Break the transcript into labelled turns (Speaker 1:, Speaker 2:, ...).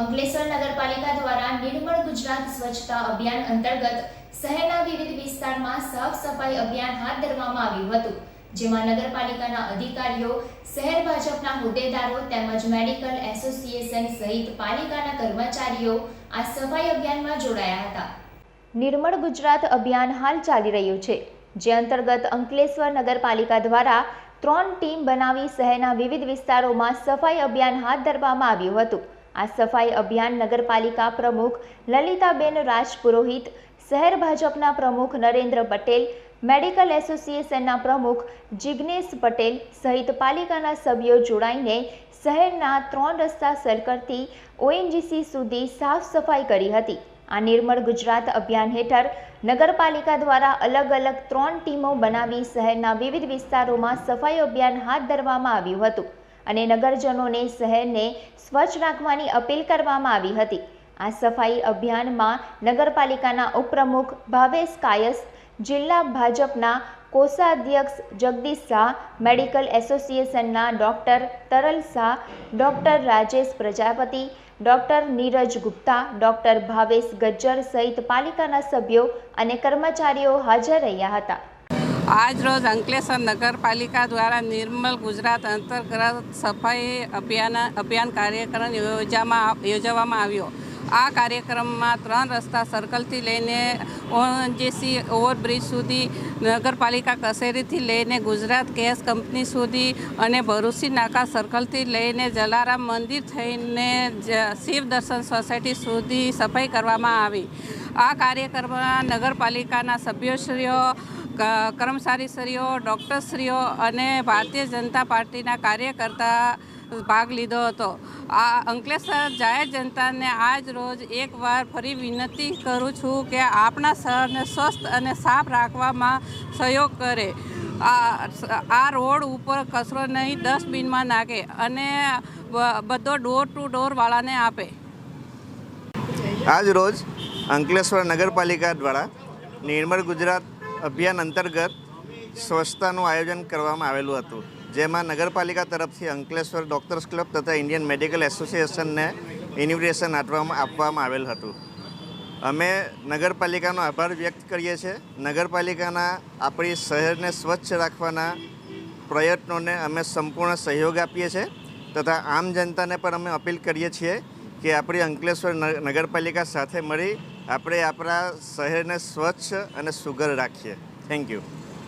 Speaker 1: અંકલેશ્વર નગરપાલિકા દ્વારા નિર્મળ ગુજરાત સ્વચ્છતા અભિયાન અંતર્ગત શહેરના વિવિધ વિસ્તારમાં સાફ સફાઈ અભિયાન હાથ ધરવામાં આવ્યું હતું, જેમાં નગરપાલિકાના અધિકારીઓ, શહેર ભાજપના હોદ્દેદારો તેમજ મેડિકલ એસોસિએશન સહિત પાલિકાના કર્મચારીઓ આ સફાઈ અભિયાનમાં જોડાયા હતા. નિર્મળ ગુજરાત અભિયાન હાલ ચાલી રહ્યું છે, જે અંતર્ગત અંકલેશ્વર નગરપાલિકા દ્વારા ત્રણ ટીમ બનાવી શહેરના વિવિધ વિસ્તારોમાં સફાઈ અભિયાન હાથ ધરવામાં આવ્યું હતું. આ સફાઈ અભિયાન નગરપાલિકા પ્રમુખ લલિતાબેન રાજપુરોહિત, શહેર ભાજપના પ્રમુખ નરેન્દ્ર પટેલ, મેડિકલ એસોસિએશનના પ્રમુખ જિગ્નેશ પટેલ સહિત પાલિકાના સભ્યો જોડાઈને શહેરના ત્રણ રસ્તા સર્કલથી ઓએનજીસી સુધી સાફ સફાઈ કરી હતી. આ નિર્મળ ગુજરાત અભિયાન હેઠળ નગરપાલિકા દ્વારા અલગ અલગ ત્રણ ટીમો બનાવી શહેરના વિવિધ વિસ્તારોમાં સફાઈ અભિયાન હાથ ધરવામાં આવ્યું હતું. અને નગરજનોને શહેરને સ્વચ્છ રાખવાની અપીલ કરવામાં આવી હતી. આ સફાઈ અભિયાનમાં નગરપાલિકાના ઉપપ્રમુખ ભાવેશ કાયસ, જિલ્લા ભાજપના કોષાધ્યક્ષ જગદીશ શાહ, મેડિકલ એસોસિએશનના doctor Taral Shah, doctor Rajesh Prajapati, doctor Neeraj Gupta, doctor Bhavesh Gajjar સહિત પાલિકાના સભ્યો અને કર્મચારીઓ હાજર રહ્યા હતા.
Speaker 2: આજ રોજ અંકલેશ્વર નગરપાલિકા દ્વારા નિર્મલ ગુજરાત અંતર્ગત સફાઈ અભિયાન અભિયાન કાર્યક્રમ યોજામાં યોજવામાં આવ્યો. આ કાર્યક્રમમાં ત્રણ રસ્તા સર્કલથી લઈને ઓએનજીસી ઓવરબ્રિજ સુધી, નગરપાલિકા કચેરીથી લઈને ગુજરાત ગેસ કંપની સુધી અને ભરૂસી નાકા સર્કલથી લઈને જલારામ મંદિર થઈને શિવ દર્શન સોસાયટી સુધી સફાઈ કરવામાં આવી. આ કાર્યક્રમમાં નગરપાલિકાના સભ્યશ્રીઓ કર્મચારીશ્રીઓ, ડૉક્ટરશ્રીઓ અને ભારતીય જનતા પાર્ટીના કાર્યકર્તા ભાગ લીધો હતો. આ અંકલેશ્વર જાહેર જનતાને આજ રોજ એકવાર ફરી વિનંતી કરું છું કે આપણા શહેરને સ્વસ્થ અને સાફ રાખવામાં સહયોગ કરે. આ રોડ ઉપર કચરો નહીં, ડસ્ટબિનમાં નાખે અને બધો ડોર ટુ ડોરવાળાને આપે.
Speaker 3: આજ રોજ અંકલેશ્વર નગરપાલિકા દ્વારા નિર્મળ ગુજરાત અભિયાન અંતર્ગત સ્વચ્છતાનું આયોજન કરવામાં આવેલું હતું, જેમાં નગરપાલિકા તરફથી અંકલેશ્વર ડૉક્ટર્સ ક્લબ તથા ઇન્ડિયન મેડિકલ એસોસિએશનને ઇન્વિટેશન આપવામાં આપવામાં આવેલ હતું. અમે નગરપાલિકાનો આભાર વ્યક્ત કરીએ છીએ. નગરપાલિકાના આપણી શહેરને સ્વચ્છ રાખવાના પ્રયત્નોને અમે સંપૂર્ણ સહયોગ આપીએ છીએ તથા આમ જનતાને પણ અમે અપીલ કરીએ છીએ કે આપણી અંકલેશ્વર નગરપાલિકા સાથે મળી આપણે આપણા શહેરને સ્વચ્છ અને સુગર રાખીએ. Thank you